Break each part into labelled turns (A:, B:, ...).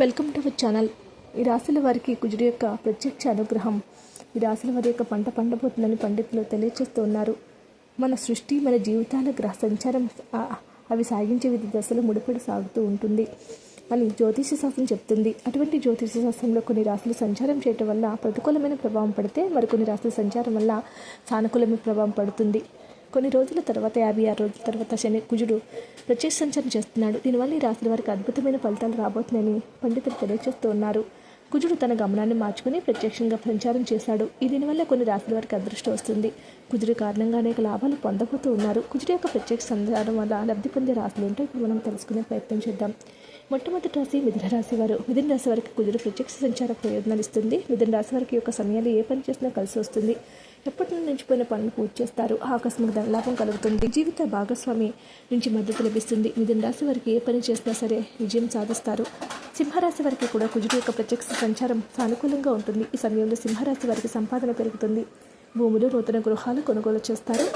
A: Welcome to our channel. ఈ రాశుల వారికి కుజుడు యొక్క ప్రత్యక్ష అనుగ్రహం ఈ రాశుల వారి యొక్క పంట పండబోతుందని పండితులు తెలియచేస్తూ ఉన్నారు. మన సృష్టి మన జీవితాల గ్రహ సంచారం అవి సాగించే వివిధ దశలు ముడిపడి సాగుతూ ఉంటుంది. అని జ్యోతిష శాస్త్రం చెప్తుంది. అటువంటి జ్యోతిష శాస్త్రంలో కొన్ని రాశులు సంచారం చేయటం వల్ల ప్రతికూలమైన ప్రభావం పడితే మరికొన్ని రాశుల సంచారం వల్ల సానుకూలమైన ప్రభావం పడుతుంది. కొన్ని రోజుల తర్వాత యాభై ఆరు రోజుల తర్వాత శని కుజుడు ప్రత్యక్ష సంచారం చేస్తున్నాడు. దీనివల్ల ఈ రాశుల వారికి అద్భుతమైన ఫలితాలు రాబోతున్నాయని పండితులు తెలియజేస్తూ ఉన్నారు. కుజుడు తన గమనాన్ని మార్చుకుని ప్రత్యక్షంగా సంచారం చేశాడు. ఈ దీనివల్ల కొన్ని రాశుల వారికి అదృష్టం వస్తుంది. కుజుడు కారణంగా అనేక లాభాలు పొందబోతూ ఉన్నారు. కుజుడి యొక్క ప్రత్యక్ష సంచారం వల్ల లబ్ధి పొందే రాశులు ఏంటో ఇప్పుడు మనం తెలుసుకునే ప్రయత్నం చేద్దాం. మొట్టమొదటి రాశి మిథున రాశి వారు. మిథున రాశి వారికి కుజుడు ప్రత్యక్ష సంచార ప్రయోజనాలు ఇస్తుంది. మిథున రాశి వారికి యొక్క సమయాలు ఏ పని చేసినా కలిసి వస్తుంది. ఎప్పటి నుండి నిలిచిపోయిన పనులు పూర్తి చేస్తారు ఆకస్మిక ధనలాభం కలుగుతుంది. జీవిత భాగస్వామి నుంచి మద్దతు లభిస్తుంది. మిథున రాశి వారికి ఏ పని చేసినా సరే విజయం సాధిస్తారు. సింహరాశి వారికి కూడా కుజుడు యొక్క ప్రత్యక్ష సంచారం సానుకూలంగా ఉంటుంది. ఈ సమయంలో సింహరాశి వారికి సంపాదన పెరుగుతుంది. భూములు నూతన గృహాలు కొనుగోలు చేస్తారు.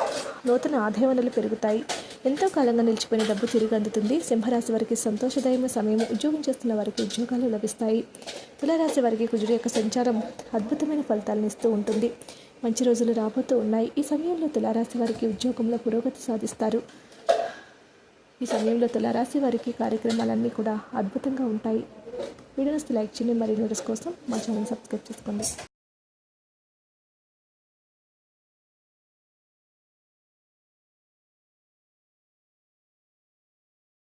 A: నూతన ఆదాయ వనరులు పెరుగుతాయి. ఎంతో కాలంగా నిలిచిపోయిన డబ్బు తిరిగి అందుతుంది. సింహరాశి వారికి సంతోషదాయమైన సమయం ఉద్యోగం చేస్తున్న వారికి ఉద్యోగాలు లభిస్తాయి. తులారాశి వారికి కుజుడు యొక్క సంచారం అద్భుతమైన ఫలితాలను ఇస్తూ ఉంటుంది. మంచి రోజులు రాబోతూ ఉన్నాయి. ఈ సమయంలో తులారాశి వారికి ఉద్యోగంలో పురోగతి సాధిస్తారు. ఈ సమయంలో తులారాశి వారికి కార్యక్రమాలన్నీ కూడా అద్భుతంగా ఉంటాయి. వీడియోస్ లైక్ చేయండి. మరియు నోటీస్ కోసం మా ఛానల్ సబ్స్క్రైబ్ చేసుకోండి.